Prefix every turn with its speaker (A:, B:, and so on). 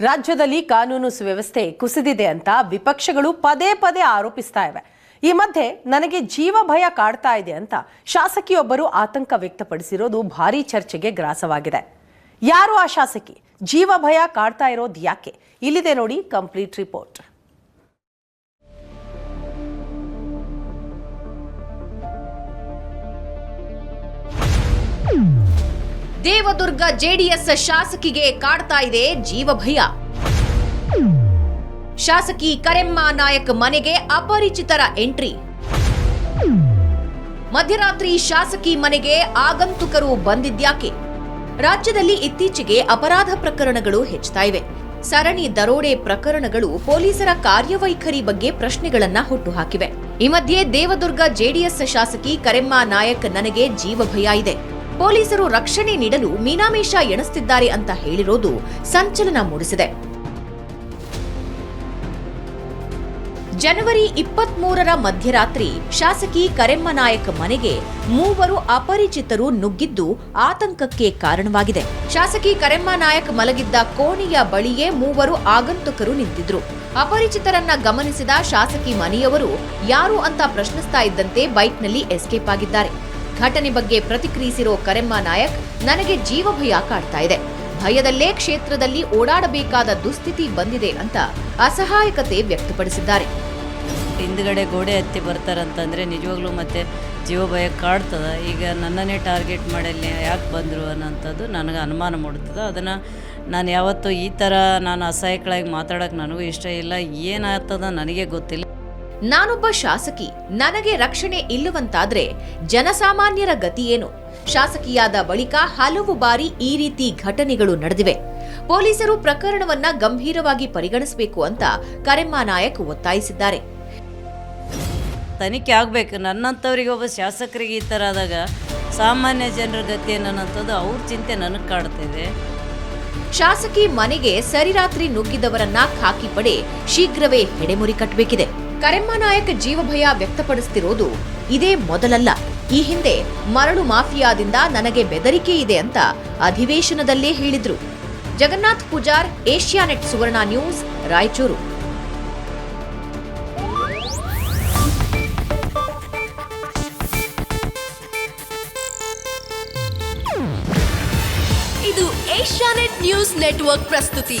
A: ರಾಜ್ಯದಲ್ಲಿ ಕಾನೂನು ಸುವ್ಯವಸ್ಥೆ ಕುಸಿದಿದೆ ಅಂತ ವಿಪಕ್ಷಗಳು ಪದೇ ಪದೇ ಆರೋಪಿಸ್ತಾ ಇವೆ. ಈ ಮಧ್ಯೆ ನನಗೆ ಜೀವ ಭಯ ಕಾಡ್ತಾ ಇದೆ ಅಂತ ಶಾಸಕಿಯೊಬ್ಬರು ಆತಂಕ ವ್ಯಕ್ತಪಡಿಸಿರೋದು ಭಾರೀ ಚರ್ಚೆಗೆ ಗ್ರಾಸವಾಗಿದೆ. ಯಾರು ಆ ಶಾಸಕಿ? ಜೀವ ಭಯ ಕಾಡ್ತಾ ಇರೋದು ಯಾಕೆ? ಇಲ್ಲಿದೆ ನೋಡಿ ಕಂಪ್ಲೀಟ್ ರಿಪೋರ್ಟ್.
B: ದೇವದುರ್ಗ ಜೆಡಿಎಸ್ ಶಾಸಕಿಗೆ ಕಾಡ್ತಾ ಇದೆ ಜೀವ ಭಯ ಶಾಸಕಿ ಕರೆಮ್ಮ ನಾಯಕ್ ಮನೆಗೆ ಅಪರಿಚಿತರ ಎಂಟ್ರಿ. ಮಧ್ಯರಾತ್ರಿ ಶಾಸಕಿ ಮನೆಗೆ ಆಗಂತುಕರು ಬಂದಿದ್ಯಾಕೆ? ರಾಜ್ಯದಲ್ಲಿ ಇತ್ತೀಚೆಗೆ ಅಪರಾಧ ಪ್ರಕರಣಗಳು ಹೆಚ್ಚುತ್ತಾ ಇವೆ. ಸರಣಿ ದರೋಡೆ ಪ್ರಕರಣಗಳು ಪೊಲೀಸರ ಕಾರ್ಯವೈಖರಿ ಬಗ್ಗೆ ಪ್ರಶ್ನೆಗಳನ್ನ ಹುಟ್ಟುಹಾಕಿವೆ. ಈ ಮಧ್ಯೆ ದೇವದುರ್ಗ ಜೆಡಿಎಸ್ ಶಾಸಕಿ ಕರೆಮ್ಮ ನಾಯಕ್ ನನಗೆ ಜೀವ ಭಯ ಇದೆ. ಪೊಲೀಸರು ರಕ್ಷಣೆ ನೀಡಲು ಮೀನಾಮೇಷ ಎಣಿಸುತ್ತಿದ್ದಾರೆ ಅಂತ ಹೇಳಿರೋದು ಸಂಚಲನ ಮೂಡಿಸಿದೆ. ಜನವರಿ ಇಪ್ಪತ್ಮೂರರ ಮಧ್ಯರಾತ್ರಿ ಶಾಸಕಿ ಕರೆಮ್ಮ ನಾಯಕ್ ಮನೆಗೆ ಮೂವರು ಅಪರಿಚಿತರು ನುಗ್ಗಿದ್ದು ಆತಂಕಕ್ಕೆ ಕಾರಣವಾಗಿದೆ. ಶಾಸಕಿ ಕರೆಮ್ಮ ನಾಯಕ್ ಮಲಗಿದ್ದ ಕೋಣೆಯ ಬಳಿಯೇ ಮೂವರು ಆಗಂತುಕರು ನಿಂತಿದ್ರು. ಅಪರಿಚಿತರನ್ನ ಗಮನಿಸಿದ ಶಾಸಕಿ ಮನೆಯವರು ಯಾರು ಅಂತ ಪ್ರಶ್ನಿಸ್ತಾ ಇದ್ದಂತೆ ಬೈಕ್ನಲ್ಲಿ ಎಸ್ಕೇಪ್ ಆಗಿದ್ದಾರೆ. ಘಟನೆ ಬಗ್ಗೆ ಪ್ರತಿಕ್ರಿಯಿಸಿರೋ ಕರೆಮ್ಮ ನಾಯಕ್, ನನಗೆ ಜೀವ ಭಯ ಕಾಡ್ತಾ ಇದೆ. ಭಯದಲ್ಲೇ ಕ್ಷೇತ್ರದಲ್ಲಿ ಓಡಾಡಬೇಕಾದ ದುಸ್ಥಿತಿ ಬಂದಿದೆ ಅಂತ ಅಸಹಾಯಕತೆ ವ್ಯಕ್ತಪಡಿಸಿದ್ದಾರೆ.
C: ಹಿಂದ್ಗಡೆ ಗೋಡೆ ಹತ್ತಿ ಬರ್ತಾರಂತಂದರೆ ನಿಜವಾಗ್ಲೂ ಮತ್ತೆ ಜೀವ ಭಯ ಕಾಡ್ತದ. ಈಗ ನನ್ನನ್ನೇ ಟಾರ್ಗೆಟ್ ಮಾಡಲ್ಲಿ ಯಾಕೆ ಬಂದರು ಅನ್ನೋಂಥದ್ದು ನನಗೆ ಅನುಮಾನ ಮೂಡ್ತದೆ ಅದನ್ನು ನಾನು ಯಾವತ್ತೂ ಈ ಥರ ನಾನು ಅಸಹಾಯಕಳಾಗಿ ಮಾತಾಡೋಕೆ ನನಗೂ ಇಷ್ಟ ಇಲ್ಲ. ಏನಾಗ್ತದ ನನಗೆ ಗೊತ್ತಿಲ್ಲ.
B: ನಾನೊಬ್ಬ ಶಾಸಕಿ ನನಗೆ ರಕ್ಷಣೆ ಇಲ್ಲವಂತಾದ್ರೆ ಜನಸಾಮಾನ್ಯರ ಗತಿಯೇನು ಶಾಸಕಿಯಾದ ಬಳಿಕ ಹಲವು ಬಾರಿ ಈ ರೀತಿ ಘಟನೆಗಳು ನಡೆದಿವೆ. ಪೊಲೀಸರು ಪ್ರಕರಣವನ್ನ ಗಂಭೀರವಾಗಿ ಪರಿಗಣಿಸಬೇಕು ಅಂತ ಕರೆಮ್ಮ ನಾಯಕ್ ಒತ್ತಾಯಿಸಿದ್ದಾರೆ.
C: ತನಿಖೆ ಆಗ್ಬೇಕು. ನನ್ನಂಥವ್ರಿಗೆ ಒಬ್ಬ ಶಾಸಕರಿಗೆ ಈ ಥರ ಆದಾಗ ಸಾಮಾನ್ಯ ಜನರ ಗತಿ ಏನನ್ನೋದು ಅವ್ರ ಚಿಂತೆ ನನಗೆ ಕಾಡ್ತಿದೆ
B: ಶಾಸಕಿ ಮನೆಗೆ ಸರಿರಾತ್ರಿ ನುಗ್ಗಿದವರನ್ನ ಖಾಕಿ ಪಡೆ ಶೀಘ್ರವೇ ಹೆಡೆಮುರಿ ಕಟ್ಟಬೇಕಿದೆ ಕರೆಮ್ಮ ನಾಯಕ್ ಜೀವಭಯ ವ್ಯಕ್ತಪಡಿಸ್ತಿರೋದು ಇದೇ ಮೊದಲಲ್ಲ. ಈ ಹಿಂದೆ ಮರಳು ಮಾಫಿಯಾದಿಂದ ನನಗೆ ಬೆದರಿಕೆ ಇದೆ ಅಂತ ಅಧಿವೇಶನದಲ್ಲೇ ಹೇಳಿದ್ರು. ಜಗನ್ನಾಥ್ ಪೂಜಾರ್ ಏಷ್ಯಾನೆಟ್ ಸುವರ್ಣ ನ್ಯೂಸ್, ರಾಯಚೂರು.
D: ಇದು ಏಷ್ಯಾನೆಟ್ ನ್ಯೂಸ್ ನೆಟ್ವರ್ಕ್ ಪ್ರಸ್ತುತಿ.